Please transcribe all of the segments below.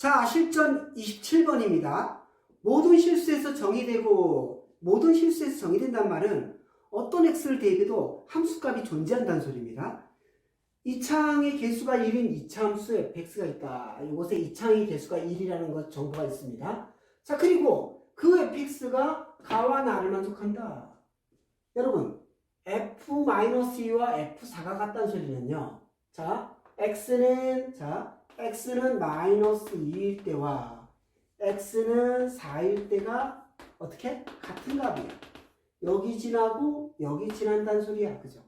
자, 실전 27번입니다. 모든 실수에서 정의되고 모든 실수에서 정의된다는 말은 어떤 x를 대입해도 함수값이 존재한다는 소리입니다. 이 창의 개수가 1인 이차함수 fx가 있다. 이곳에 이 창의 개수가 1이라는 것 정보가 있습니다. 자, 그리고 그 fx가 가와 나를 만족한다. 여러분, f-2와 f4가 같다는 소리는요. 자, x는 자, x는 마이너스 2일 때와 x는 4일 때가 어떻게? 같은 값이야. 여기 지나고 여기 지난다는 소리야. 그죠?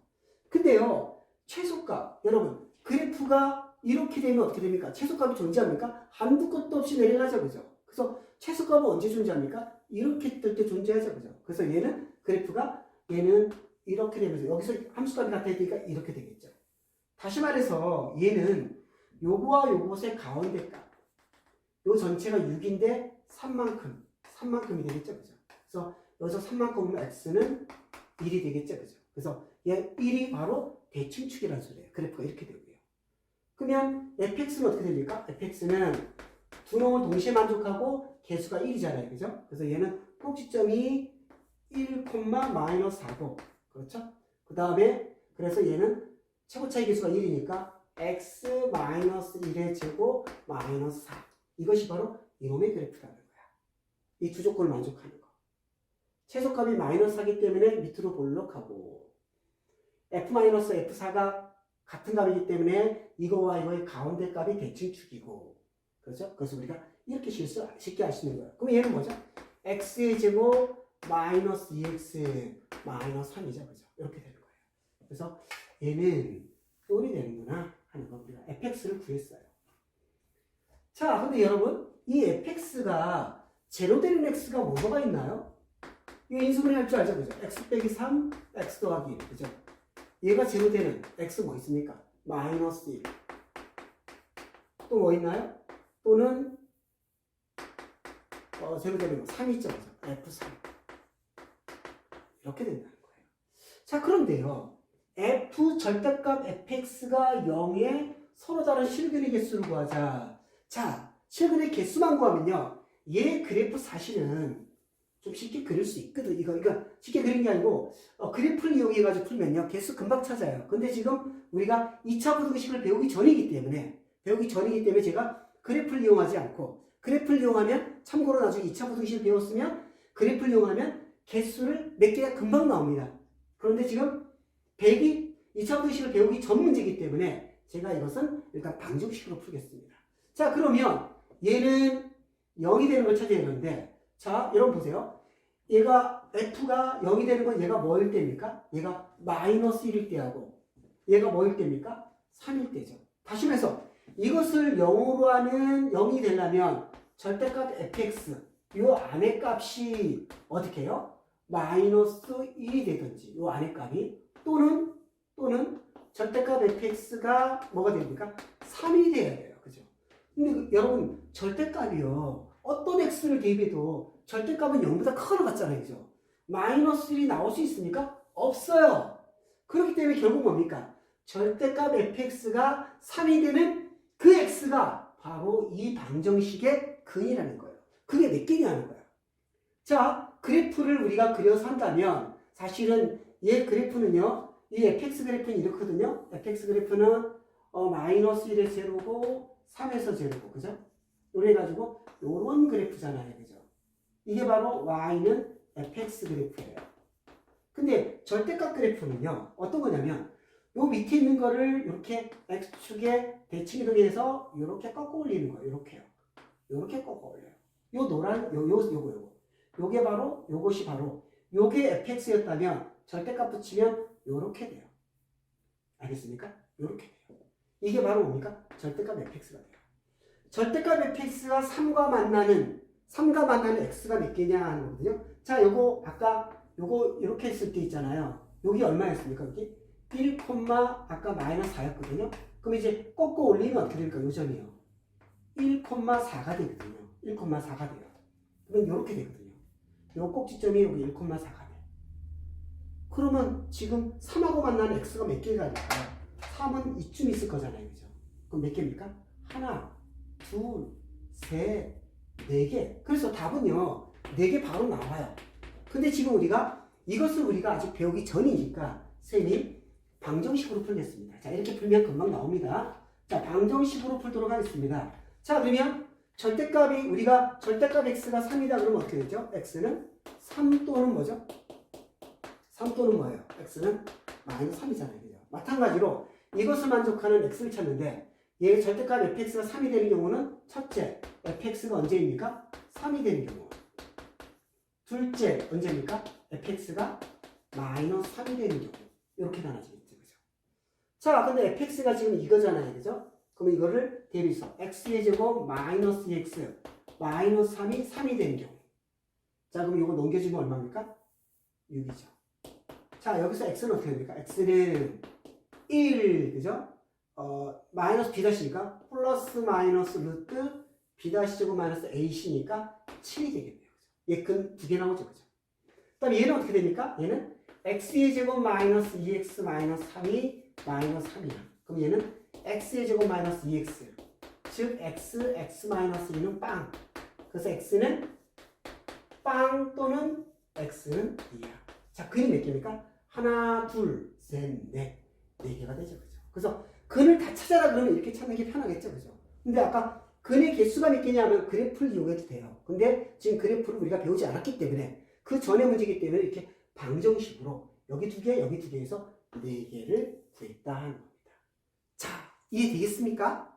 근데요. 최소값. 여러분, 그래프가 이렇게 되면 어떻게 됩니까? 최소값이 존재합니까? 한두 끝도 없이 내려가죠. 그죠? 그래서 최소값은 언제 존재합니까? 이렇게 뜰 때 존재하죠. 그죠? 그래서 얘는 그래프가 얘는 이렇게 되면서 여기서 함수값이 되니까 이렇게 되겠죠. 다시 말해서 얘는 요거와 요것의 가운데 값. 요 전체가 6인데 3만큼, 3만큼이 되겠죠. 그죠? 그래서 여기서 3만큼 오면 x는 1이 되겠죠. 그죠? 그래서 얘 1이 바로 대칭축이라는 소리예요. 그래프가 이렇게 되고요. 그러면 fx는 어떻게 됩니까? fx는 두 놈을 동시에 만족하고 개수가 1이잖아요. 그죠? 그래서 얘는 꼭지점이 1, 마이너스 4도. 그렇죠? 그 다음에 그래서 얘는 최고 차이 개수가 1이니까 x 마이너스 1의 제곱 마이너스 4. 이것이 바로 이놈의 그래프라는 거야. 이 두 조건을 만족하는 거. 최소값이 마이너스 4기 때문에 밑으로 볼록하고 f 마이너스 f4가 같은 값이기 때문에 이거와 이거의 가운데 값이 대칭 축이고 그렇죠? 그래서 우리가 이렇게 실수 쉽게 할 수 있는 거예요. 그럼 얘는 뭐죠? x의 제곱 마이너스 2x 마이너스 3이죠. 그죠? 이렇게 되는 거예요. 그래서 얘는 똘이 되는구나 하는 거 우리가 fx를 구했어요. 자, 근데 여러분 이 fx가 제로 되는 x가 뭐가 있나요? 이거 인수분해 할 줄 알죠? 그죠? x 빼기 3, x 더하기 1. 그죠? 얘가 제로 되는 x 뭐 있습니까? 마이너스 1. 또 뭐 있나요? 또는 어, 제로 되는 거3 있죠? 그죠? f3. 이렇게 된다는 거예요. 자, 그런데요. F 절대값 fx가 0에 서로 다른 실근의 개수를 구하자. 자, 실근의 개수만 구하면요. 얘 그래프 사실은 좀 쉽게 그릴 수 있거든. 이거, 이거 쉽게 그리는 게 아니고, 어, 그래프를 이용해가지고 풀면요. 개수 금방 찾아요. 근데 지금 우리가 2차 부등식을 배우기 전이기 때문에, 배우기 전이기 때문에 제가 그래프를 이용하지 않고, 그래프를 이용하면, 참고로 나중에 2차 부등식을 배웠으면, 그래프를 이용하면 개수를 몇 개가 금방 나옵니다. 그런데 지금 100이 2차 부등식을 배우기 전 문제이기 때문에, 제가 이것은 일단 방정식으로 풀겠습니다. 자, 그러면 얘는 0이 되는 걸 찾아야 되는데, 자, 여러분 보세요. 얘가 f가 0이 되는 건 얘가 뭐일 때입니까? 얘가 마이너스 1일 때하고 얘가 뭐일 때입니까? 3일 때죠. 다시 말해서 이것을 0으로 하는 0이 되려면 절대값 fx 요 안에 값이 어떻게 해요? 마이너스 1이 되든지 요 안에 값이 또는 또는 절대값 fx가 뭐가 됩니까? 3이 돼야 돼요. 그죠? 근데 그- 여러분 절대값이요. 어떤 x를 대입해도 절대값은 0보다 크거나 같잖아요. 그죠? 마이너스 1이 나올 수 있습니까? 없어요. 그렇기 때문에 결국 뭡니까? 절대값 fx가 3이 되는 그 x가 바로 이 방정식의 근이라는 거예요. 그게 몇 개냐는 거예요. 자, 그래프를 우리가 그려서 한다면 사실은 얘 그래프는요. 이 fx 그래프는 이렇거든요. fx 그래프는 어, 마이너스 1에 제로고 3에서 제로고 그죠? 이래 가지고 요런 그래프잖아요. 그죠? 이게 바로 y는 fx 그래프예요. 근데 절대값 그래프는요. 어떤 거냐면 요 밑에 있는 거를 이렇게 x축에 대칭 이동에 해서 이렇게 꺾어 올리는 거예요. 이렇게요. 이렇게 꺾어 올려요. 요 노란 요, 요 요거 요거. 요게 바로 요것이 바로 요게 fx였다면 절대값 붙이면 요렇게 돼요. 알겠습니까? 요렇게 돼요. 이게 바로 뭡니까? 절대값 fx가 돼요. 절대값 fx가 3과 만나는 3과 만나는 x가 몇 개냐 하는 거거든요. 자, 요거 아까 요거 이렇게 했을 때 있잖아요. 여기 얼마였습니까? 여기 1, 아까 마이너스 4였거든요. 그럼 이제 꺾어 올리면 어떻게 될까? 요 점이요. 1,4가 되거든요. 1,4가 돼요. 그러면 이렇게 되거든요. 요 꼭지점이 여기 1,4가 돼요. 그러면 지금 3하고 만나는 x가 몇 개가 될까요? 3은 이쯤 있을 거잖아요. 그죠? 그럼 몇 개입니까? 하나, 둘, 셋, 네 개. 그래서 답은요, 네 개 바로 나와요. 근데 지금 우리가 이것을 우리가 아직 배우기 전이니까 쌤이 방정식으로 풀겠습니다. 자, 이렇게 풀면 금방 나옵니다. 자, 방정식으로 풀도록 하겠습니다. 자, 그러면 절대값이 우리가 절대값 x가 3이다 그러면 어떻게 되죠? x는 3 또는 뭐죠? 3 또는 뭐예요? x는 마이너스 3이잖아요. 그죠? 마찬가지로 이것을 만족하는 x를 찾는데 얘 절대값 fx가 3이 되는 경우는 첫째, fx가 언제입니까? 3이 되는 경우. 둘째, 언제입니까? fx가 마이너스 3이 되는 경우. 이렇게 나눠지겠죠. 그죠? 자, 근데 fx가 지금 이거잖아요. 그죠? 그럼 이거를 대비해서 x의 제곱 마이너스 2x 마이너스 3이 3이 되는 경우. 자, 그럼 이거 넘겨주면 얼마입니까? 6이죠. 자, 여기서 x는 어떻게 됩니까? x는 1, 그죠? 어, 마이너스 b다시니까 플러스 마이너스 루트 b다시 제곱 마이너스 a시니까 7이 되겠네요. 얘 근 두 개 나오죠, 그죠? 그다음 얘는 어떻게 됩니까? 얘는 x의 제곱 마이너스 2x 마이너스 3이 마이너스 3이야. 그럼 얘는 x의 제곱 마이너스 2x 즉 x, x 마이너스 2는 빵. 그래서 x는 빵 또는 x는 2야. 자, 근이 몇 개입니까? 하나, 둘, 셋, 넷. 네 개가 되죠. 그죠? 그래서 근을 다 찾아라 그러면 이렇게 찾는 게 편하겠죠. 그죠? 근데 아까 근의 개수가 몇 개냐면 그래프를 이용해도 돼요. 근데 지금 그래프를 우리가 배우지 않았기 때문에 그 전에 문제이기 때문에 이렇게 방정식으로 여기 두 개, 여기 두 개에서 네 개를 구했다 하는 겁니다. 자, 이해 되겠습니까?